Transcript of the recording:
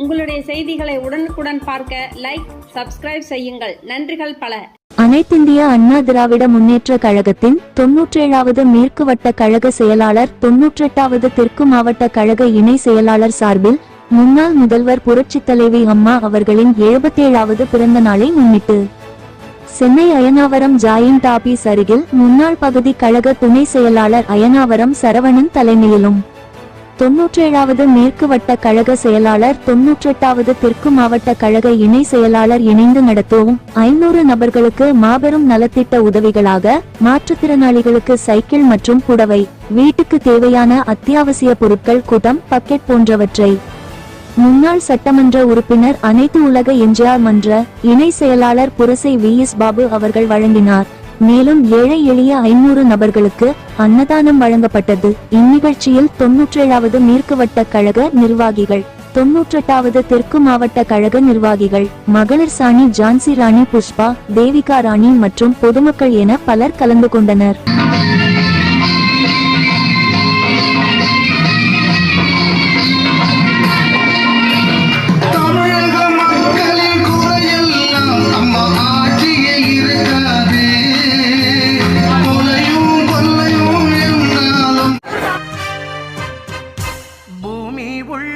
உங்களுடைய செய்திகளை உடனுக்குடன் பார்க்க லைக் சப்ஸ்கிரைப் செய்யுங்கள். நன்றிகள் பல. அனைத்திந்திய அண்ணா திராவிட முன்னேற்ற கழகத்தின் தொன்னூற்றேழாவது மேற்கு வட்ட கழக செயலாளர் தொன்னூற்றெட்டாவது தெற்கு மாவட்ட கழக இணை செயலாளர் சார்பில் முன்னாள் முதல்வர் புரட்சித் தலைவி அம்மா அவர்களின் எழுபத்தேழாவது பிறந்த நாளை முன்னிட்டு சென்னை அயனாவரம் ஜாயிண்ட் ஆபீஸ் அருகில் முன்னாள் பகுதி கழக துணை செயலாளர் அயனாவரம் சரவணன் தலைமையிலும் தொன்னூற்றேழாவது மேற்கு வட்ட கழக செயலாளர் தொன்னூற்றெட்டாவது தெற்கு மாவட்ட கழக இணை செயலாளர் இணைந்து நடத்தும் ஐநூறு நபர்களுக்கு மாபெரும் நலத்திட்ட உதவிகளாக மாற்றுத்திறனாளிகளுக்கு சைக்கிள் மற்றும் புடவை வீட்டுக்கு தேவையான அத்தியாவசிய பொருட்கள் குடம் பக்கெட் போன்றவற்றை. முன்னாள் சட்டமன்ற உறுப்பினர் அனைத்து உலக எம்ஜிஆர் மன்ற இணை செயலாளர் புரசை வி எஸ் பாபு அவர்கள் வழங்கினார். மேலும் ஏழை எளிய ஐநூறு நபர்களுக்கு அன்னதானம் வழங்கப்பட்டது. இந்நிகழ்ச்சியில் தொன்னூற்றேழாவது மேற்கு வட்ட கழக நிர்வாகிகள் தொன்னூற்றெட்டாவது தெற்கு மாவட்ட கழக நிர்வாகிகள் மகளிர் சாணி ஜான்சி ராணி புஷ்பா தேவிகா ராணி மற்றும் பொதுமக்கள் என பலர் கலந்து கொண்டனர்.